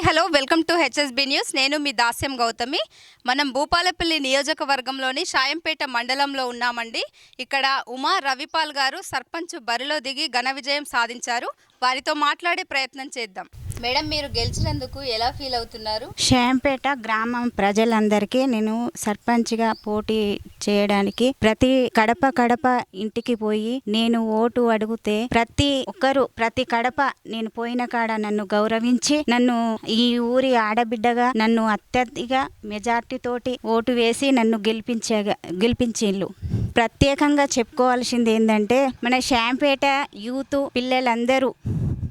Hi hello welcome to HSB news. నేను మీ దాస్యం గౌతమి. మనం భూపాలపల్లి నియోజకవర్గంలోని షాయంపేట మండలంలో ఉన్నామండి. ఇక్కడ ఉమా రవిపాల్ గారు సర్పంచ్ బరిలో దిగి ఘన విజయం సాధించారు. వారితో మాట్లాడే ప్రయత్నం చేద్దాం. మేడం మీరు గెలిచినందుకు ఎలా ఫీల్ అవుతున్నారు? షాంపేట గ్రామం ప్రజలందరికీ నేను సర్పంచ్గా పోటీ చేయడానికి ప్రతి కడప కడప ఇంటికి పోయి నేను ఓటు అడిగితే ప్రతి ఒక్కరు ప్రతి కడప నేను పోయిన కాడ నన్ను గౌరవించి నన్ను ఈ ఊరి ఆడబిడ్డగా నన్ను అత్యధిక మెజార్టీ తోటి ఓటు వేసి నన్ను గెలిపించే గెలిపించిళ్ళు. ప్రత్యేకంగా చెప్పుకోవాల్సింది ఏంటంటే మన షాంపేట యూత్ పిల్లలందరూ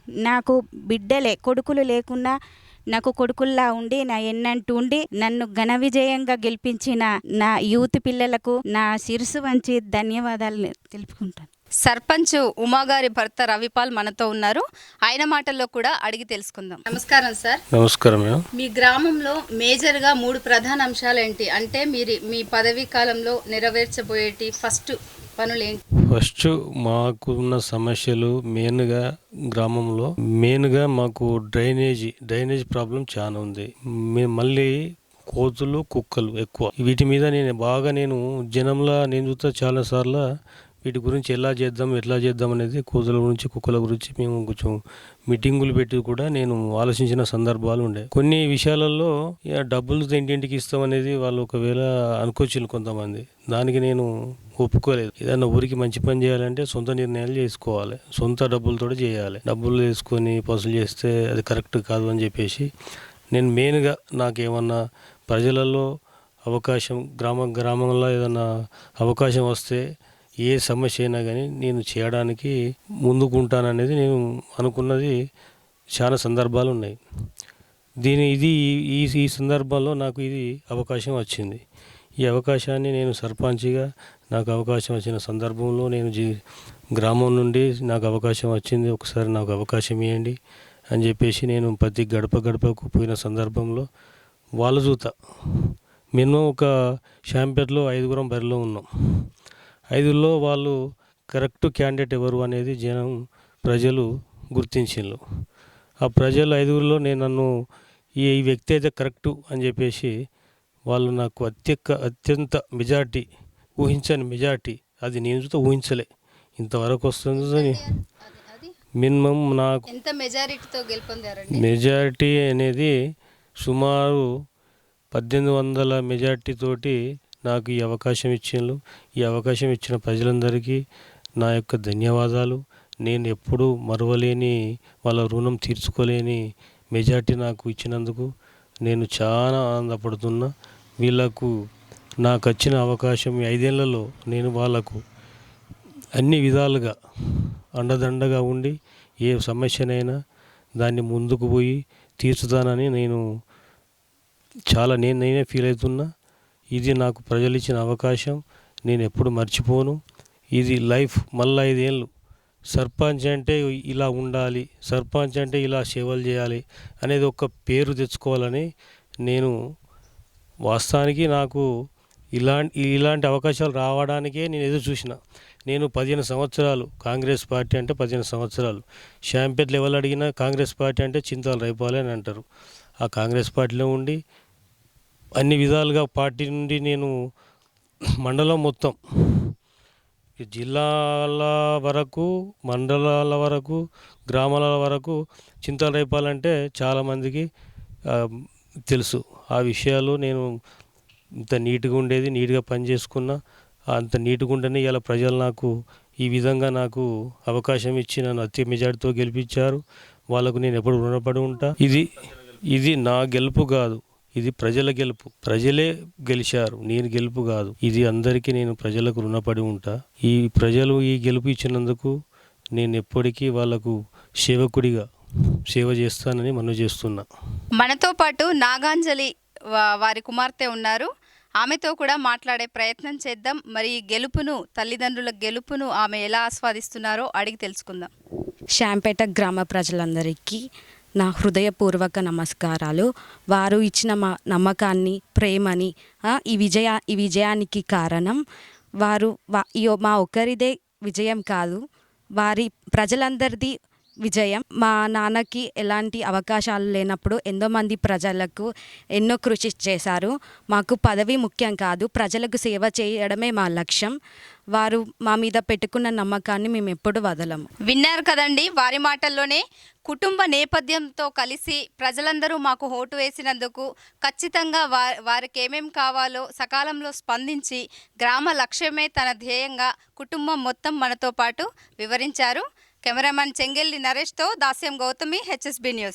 నాకు బిడ్డలే కొడుకులు లేకున్నా నాకు కొడుకుల్లా ఉండి నా ఎన్నంటూ ఉండి నన్ను ఘన విజయంగా గెలిపించిన నా యూత్ పిల్లలకు నా శిరసు వంచి ధన్యవాదాలు తెలుపుకుంటాను. సర్పంచ్ ఉమా గారి భర్త రవిపాల్ మనతో ఉన్నారు. ఆయన మాటల్లో కూడా అడిగి తెలుసుకుందాం. నమస్కారం సార్. నమస్కారం మీ గ్రామంలో మేజర్గా మూడు ప్రధాన అంశాలు ఏంటి అంటే మీరు మీ పదవీ కాలంలో నెరవేర్చబోయేటి ఫస్ట్ పనులు ఏంటి ఫస్ట్ మాకున్న సమస్యలు మెయిన్గా గ్రామంలో మెయిన్గా మాకు డ్రైనేజీ డ్రైనేజ్ ప్రాబ్లం చాలా ఉంది. మళ్ళీ కోతులు కుక్కలు ఎక్కువ. వీటి మీద నేను బాగా నేను జనంలో నేను చూస్తా చాలా సార్లు వీటి గురించి ఎలా చేద్దాం ఎట్లా చేద్దాం అనేది కోతుల గురించి కుక్కల గురించి మేము కొంచెం మీటింగులు పెట్టి కూడా నేను ఆలోచించిన సందర్భాలు ఉండే. కొన్ని విషయాలలో డబ్బులు ఇంటింటికి ఇస్తాం అనేది వాళ్ళు ఒకవేళ అనుకోవచ్చు కొంతమంది. దానికి నేను ఒప్పుకోలేదు. ఏదైనా ఊరికి మంచి పని చేయాలంటే సొంత నిర్ణయాలు చేసుకోవాలి. సొంత డబ్బులతో చేయాలి. డబ్బులు వేసుకొని పసులు చేస్తే అది కరెక్ట్ కాదు అని చెప్పేసి నేను మెయిన్గా నాకేమన్నా ప్రజలలో అవకాశం గ్రామ గ్రామంలో ఏదైనా అవకాశం వస్తే ఏ సమస్య అయినా కానీ నేను చేయడానికి ముందుకుంటాననేది నేను అనుకున్నది చాలా సందర్భాలు ఉన్నాయి. దీని ఇది ఈ ఈ సందర్భంలో నాకు ఇది అవకాశం వచ్చింది. ఈ అవకాశాన్ని నేను సర్పంచ్గా నాకు అవకాశం వచ్చిన సందర్భంలో నేను జీ గ్రామం నుండి నాకు అవకాశం వచ్చింది. ఒకసారి నాకు అవకాశం ఇవ్వండి అని చెప్పేసి నేను ప్రతి గడప గడపకు పోయిన సందర్భంలో వాళ్ళ చూత మినిమం ఒక షాంపేట్లో ఐదుగురం బరిలో ఉన్నాం. ఐదుగురిలో వాళ్ళు కరెక్ట్ క్యాండిడేట్ ఎవరు అనేది జనం ప్రజలు గుర్తించిండ్రు. ఆ ప్రజలు ఐదుగురిలో నేను నన్ను ఈ వ్యక్తి అయితే కరెక్టు అని చెప్పేసి వాళ్ళు నాకు అత్యక్క అత్యంత మెజార్టీ ఊహించని మెజార్టీ అది నేను చూస్తే ఊహించలే. ఇంతవరకు వస్తుందని అది మినిమం నాకు ఎంత మెజారిటీతో గెలుపొందారండి? మెజారిటీ అనేది సుమారు పద్దెనిమిది వందల మెజారిటీ తోటి నాకు ఈ అవకాశం ఇచ్చిండ్రు. ఈ అవకాశం ఇచ్చిన ప్రజలందరికీ నా యొక్క ధన్యవాదాలు. నేను ఎప్పుడూ మరవలేని వాళ్ళ రుణం తీర్చుకోలేని మెజార్టీ నాకు ఇచ్చినందుకు నేను చాలా ఆనందపడుతున్నా. వీళ్ళకు నాకు వచ్చిన అవకాశం ఈ ఐదేళ్ళలో నేను వాళ్ళకు అన్ని విధాలుగా అండదండగా ఉండి ఏ సమస్యనైనా దాన్ని ముందుకు పోయి తీర్చుతానని నేను చాలా నేను నేనే ఫీల్ అవుతున్నా. ఇది నాకు ప్రజలు ఇచ్చిన అవకాశం. నేను ఎప్పుడు మర్చిపోను. ఇది లైఫ్ మళ్ళీ ఐదేళ్ళు. సర్పంచ్ అంటే ఇలా ఉండాలి. సర్పంచ్ అంటే ఇలా సేవలు చేయాలి అనేది ఒక పేరు తెచ్చుకోవాలని నేను వాస్తవానికి నాకు ఇలాంటి ఇలాంటి అవకాశాలు రావడానికే నేను ఎదురు చూసిన. నేను పదిహేను సంవత్సరాలు కాంగ్రెస్ పార్టీ అంటే పదిహేను సంవత్సరాలు. షాంపేట్ లెవెల్ అడిగినా కాంగ్రెస్ పార్టీ అంటే చింతాలు రైపాలి అని అంటారు. ఆ కాంగ్రెస్ పార్టీలో ఉండి అన్ని విధాలుగా పార్టీ నుండి నేను మండలం మొత్తం జిల్లాల వరకు మండలాల వరకు గ్రామాల వరకు చింతలు రేపాలంటే చాలామందికి తెలుసు. ఆ విషయాలు నేను ఇంత నీట్గా ఉండేది నీట్గా పని చేసుకున్నా అంత నీట్గా ఉంటేనే ఇలా ప్రజలు నాకు ఈ విధంగా నాకు అవకాశం ఇచ్చి నన్ను అతి మెజార్టీతో గెలిపించారు. వాళ్ళకు నేను ఎప్పుడు రుణపడి ఉంటా. ఇది ఇది నా గెలుపు కాదు. ఇది ప్రజల గెలుపు. ప్రజలే గెలిచారు. నేను గెలుపు కాదు. ఇది అందరికీ నేను ప్రజలకు రుణపడి ఉంటా. ఈ ప్రజలు ఈ గెలుపు ఇచ్చినందుకు నేను ఎప్పటికీ వాళ్ళకు సేవకుడిగా సేవ చేస్తానని మనవి చేస్తున్నా. మనతో పాటు నాగాంజలి వా- వారి కుమార్తె ఉన్నారు. ఆమెతో కూడా మాట్లాడే ప్రయత్నం చేద్దాం. మరి ఈ గెలుపును తల్లిదండ్రుల గెలుపును ఆమె ఎలా ఆస్వాదిస్తున్నారో అడిగి తెలుసుకుందాం. శాంపేట గ్రామ ప్రజలందరికీ నా హృదయపూర్వక నమస్కారాలు. వారు ఇచ్చిన మా నమ్మకాన్ని ప్రేమని ఈ విజయ ఈ విజయానికి కారణం. వారు వా- ఈ మా ఒక్కరిదే విజయం కాదు. వారి ప్రజలందరిది విజయం. మా నాన్నకి ఎలాంటి అవకాశాలు లేనప్పుడు ఎంతో మంది ప్రజలకు ఎన్నో కృషి చేశారు. మాకు పదవి ముఖ్యం కాదు. ప్రజలకు సేవ చేయడమే మా లక్ష్యం. వారు మా మీద పెట్టుకున్న నమ్మకాన్ని మేము ఎప్పుడు వదలము. విన్నారు కదండి వారి మాటల్లోనే కుటుంబ నేపథ్యంతో కలిసి ప్రజలందరూ మాకు ఓటు వేసినందుకు ఖచ్చితంగా వా వారికి ఏమేం కావాలో సకాలంలో స్పందించి గ్రామ లక్ష్యమే తన ధ్యేయంగా కుటుంబం మొత్తం మనతో పాటు వివరించారు. కెమెరామెన్ చెంగెల్లి నరేష్తో దాస్యం గౌతమి హెచ్ఎస్బి న్యూస్.